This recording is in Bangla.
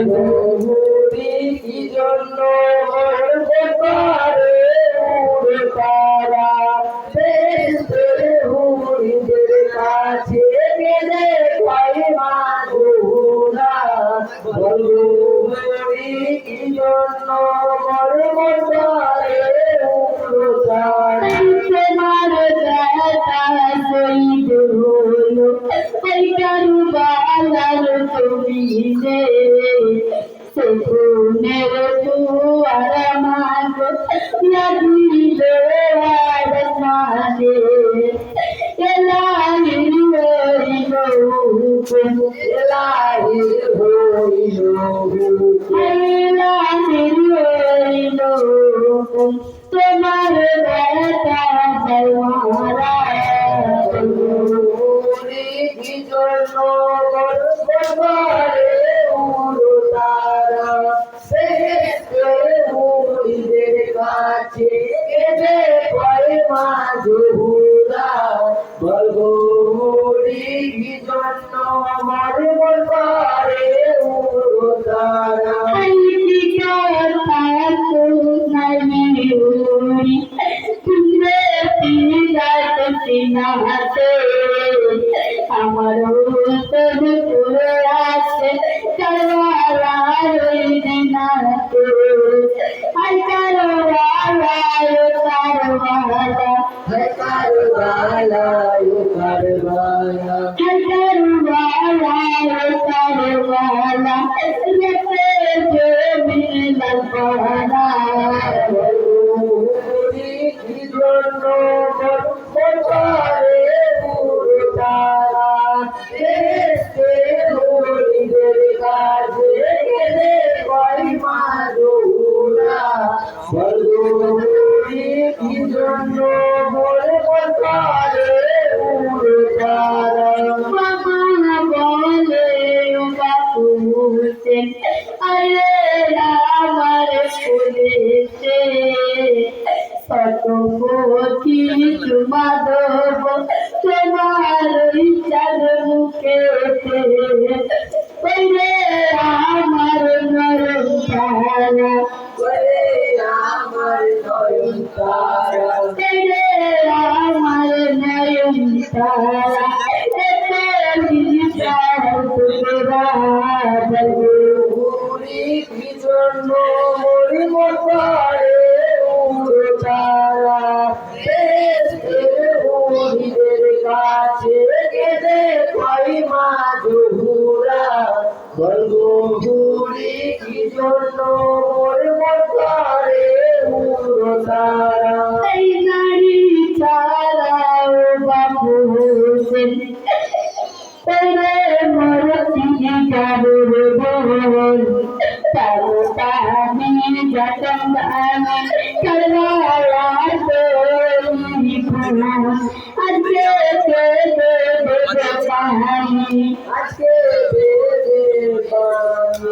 Amen. সুকুনের দুয়ার মাগ লাগিল আসমানে এলাহির হইল হুকুম এলাহির হইল এলাহির হইল তোমার মুড়ি কি জন্য জন্য মর্ম করে তারা আমার পুরে আছে কারওয়ালা রই দিনাতে Amen. কত চুমা দেব তোমার ইচ্ছার মুখেতে ওরে আমার নরম তারা। বলে আমার নয়ন তারা। ওরে আমার নয়ন তারা। মুড়ি কি জন্য মরিব পারে তারা এই নারী ছাড়াও বাবু হোসেন